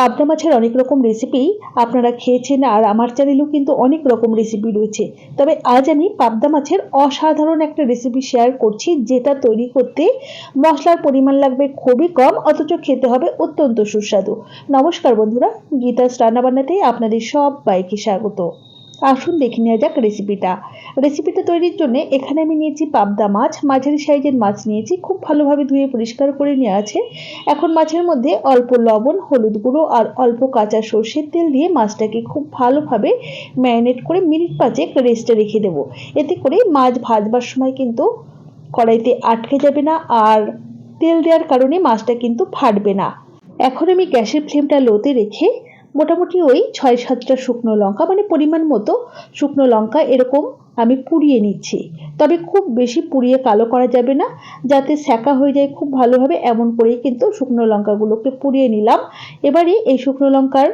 পাবদা মাছের অনেক রকম রেসিপি আপনারা খেয়েছেন আর আমার চ্যানেলেও কিন্তু অনেক রকম রেসিপি রয়েছে। তবে আজ আমি পাবদা মাছের অসাধারণ একটা রেসিপি শেয়ার করছি, যেটা তৈরি করতে মশলার পরিমাণ লাগবে খুবই কম, অথচ খেতে হবে অত্যন্ত সুস্বাদু। নমস্কার বন্ধুরা গীতাস রান্নাবান্নাতে আপনাদের সবাইকে স্বাগত। আসুন দেখে নেওয়া যাক রেসিপিটা রেসিপিটা তৈরির জন্য এখানে আমি নিয়েছি পাবদা মাছ, মাঝারি সাইজের মাছ নিয়েছি, খুব ভালোভাবে ধুয়ে পরিষ্কার করে নেওয়া আছে। এখন মাছের মধ্যে অল্প লবণ, হলুদ গুঁড়ো আর অল্প কাঁচা সর্ষের তেল দিয়ে মাছটাকে খুব ভালোভাবে ম্যারিনেট করে মিনিট পাঁচেক রেস্টে রেখে দেবো। এতে করে মাছ ভাজবার সময় কিন্তু কড়াইতে আটকে যাবে না আর তেল দেওয়ার কারণে মাছটা কিন্তু ফাটবে না। এখন আমি গ্যাসের ফ্লেমটা লোতে রেখে মোটামুটি ওই ছয় সাতটা শুকনো লঙ্কা মানে পরিমাণ মতো শুকনো লঙ্কা এরকম আমি পুড়িয়ে নিচ্ছি। তবে খুব বেশি পুড়িয়ে কালো করা যাবে না, যাতে সেকা হয়ে যায় খুব ভালোভাবে। এমন করেই কিন্তু শুকনো লঙ্কাগুলোকে পুড়িয়ে নিলাম। এবারে এই শুকনো লঙ্কার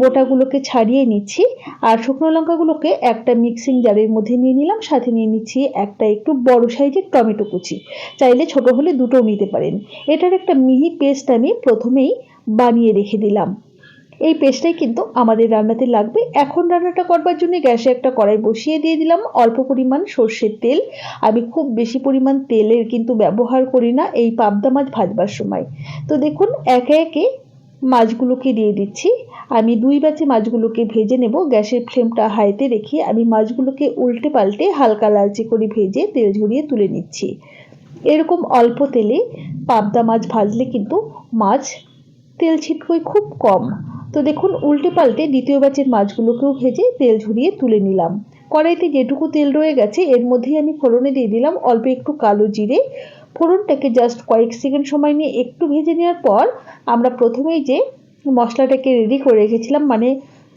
বোটাগুলোকে ছাড়িয়ে নিচ্ছি। আর শুকনো লঙ্কাগুলোকে একটা মিক্সিং জারের মধ্যে নিয়ে নিলাম, সাথে নিয়ে নিচ্ছি একটা একটু বড় সাইজের টমেটো কুচি। চাইলে ছোট হলে দুটোও নিতে পারেন। এটার একটা মিহি পেস্ট আমি প্রথমেই বানিয়ে রেখে দিলাম। এই পেস্টটাই কিন্তু আমাদের রান্নাতে লাগবে। এখন রান্নাটা করবার জন্য গ্যাসে একটা কড়াই বসিয়ে দিয়ে দিলাম অল্প পরিমাণ সর্ষের তেল। আমি খুব বেশি পরিমাণ তেলের কিন্তু ব্যবহার করি না এই পাবদা মাছ ভাজবার সময়। তো দেখুন, একে একে মাছগুলোকে দিয়ে দিচ্ছি। আমি দুই ব্যাচে মাছগুলোকে ভেজে নেব। গ্যাসের ফ্লেমটা হাইতে রেখে আমি মাছগুলোকে উল্টে পাল্টে হালকা লালচে করে ভেজে তেল ঝরিয়ে তুলে নিচ্ছি। এরকম অল্প তেলে পাবদা মাছ ভাজলে কিন্তু মাছ তেল ছিটকোয় খুব কম। তো দেখুন, উল্টে পাল্টে দ্বিতীয় ব্যাচের মাছগুলোকেও ভেজে তেল ঝরিয়ে তুলে নিলাম। কড়াইতে যেটুকু তেল রয়ে গেছে, এর মধ্যেই আমি ফোড়নে দিয়ে দিলাম অল্প একটু কালো জিরে। ফোড়নটাকে জাস্ট কয়েক সেকেন্ড সময় নিয়ে একটু ভেজে নেওয়ার পর আমরা প্রথমেই যে মশলাটাকে রেডি করে রেখেছিলাম মানে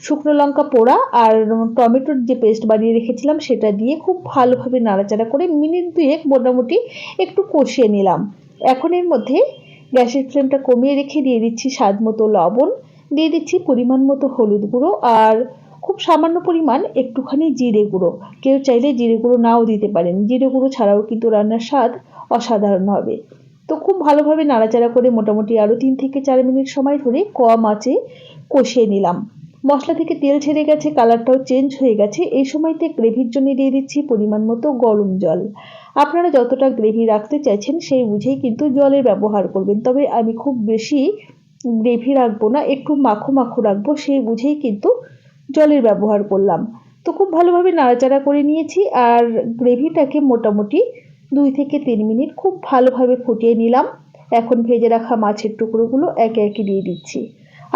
শুকনো লঙ্কা পোড়া আর টমেটোর যে পেস্ট বানিয়ে রেখেছিলাম, সেটা দিয়ে খুব ভালোভাবে নাড়াচাড়া করে মিনিট দুয়েক মোটামুটি একটু কষিয়ে নিলাম। এখন এর মধ্যে গ্যাসের ফ্লেমটা কমিয়ে রেখে দিয়ে দিচ্ছি স্বাদ মতো লবণ। দিয়ে দিচ্ছি পরিমাণ মতো হলুদ গুঁড়ো আর খুব সামান্য পরিমাণ একটুখানি জিরে গুঁড়ো। কেউ চাইলে জিরে গুঁড়ো নাও দিতে পারেন। জিরে গুঁড়ো ছাড়াও কিন্তু রান্নার স্বাদ অসাধারণ হবে। তো খুব ভালোভাবে নাড়াচাড়া করে মোটামুটি আরও তিন থেকে চার মিনিট সময় ধরে কম আঁচে কষিয়ে নিলাম। মশলা থেকে তেল ছেড়ে গেছে, কালারটাও চেঞ্জ হয়ে গেছে। এই সময়তে গ্রেভির জন্য দিয়ে দিচ্ছি পরিমাণ মতো গরম জল। আপনারা যতটা গ্রেভি রাখতে চাইছেন সেই বুঝেই কিন্তু জলের ব্যবহার করবেন। তবে আমি খুব বেশি গ্রেভি রাখব না, একটু মাখো মাখো রাখব, সেই বুঝেই কিন্তু জলের ব্যবহার করলাম। তো খুব ভালোভাবে নাড়াচাড়া করে নিয়েছি আর গ্রেভিটাকে মোটামুটি দুই থেকে তিন মিনিট খুব ভালোভাবে ফুটিয়ে নিলাম। এখন ভেজে রাখা মাছের টুকরোগুলো একে একে দিয়ে দিচ্ছি।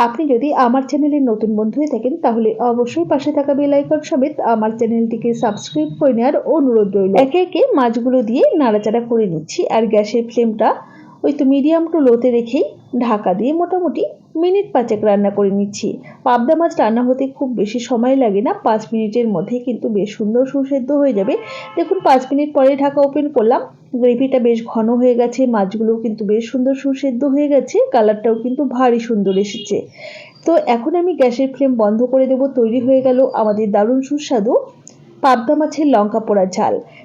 আপনি যদি আমার চ্যানেলের নতুন বন্ধু হয়ে থাকেন, তাহলে অবশ্যই পাশে থাকা বেল আইকন সমেত আমার চ্যানেলটিকে সাবস্ক্রাইব করে নেওয়ার অনুরোধ রইল। একে একে মাছগুলো দিয়ে নাড়াচাড়া করে নিচ্ছি আর গ্যাসের ফ্লেমটা ওই তো মিডিয়াম টু লোতে রেখেই ঢাকা দিয়ে মোটামুটি মিনিট পাঁচেক রান্না করে নিচ্ছি। পাবদা মাছ রান্না হতে খুব বেশি সময় লাগে না, পাঁচ মিনিটের মধ্যে কিন্তু বেশ সুন্দর সুসেদ্ধ হয়ে যাবে। দেখুন, পাঁচ মিনিট পরে ঢাকা ওপেন করলাম। গ্রেভিটা বেশ ঘন হয়ে গেছে মাছগুলো কিন্তু বেশ সুন্দর সুসেদ্ধ হয়ে গেছে, কালারটাও কিন্তু ভারী সুন্দর এসেছে। তো এখন আমি গ্যাসের ফ্লেম বন্ধ করে দেবো, তৈরি হয়ে গেল আমাদের দারুণ সুস্বাদু পাবদা মাছের লঙ্কা পোড়া ঝাল।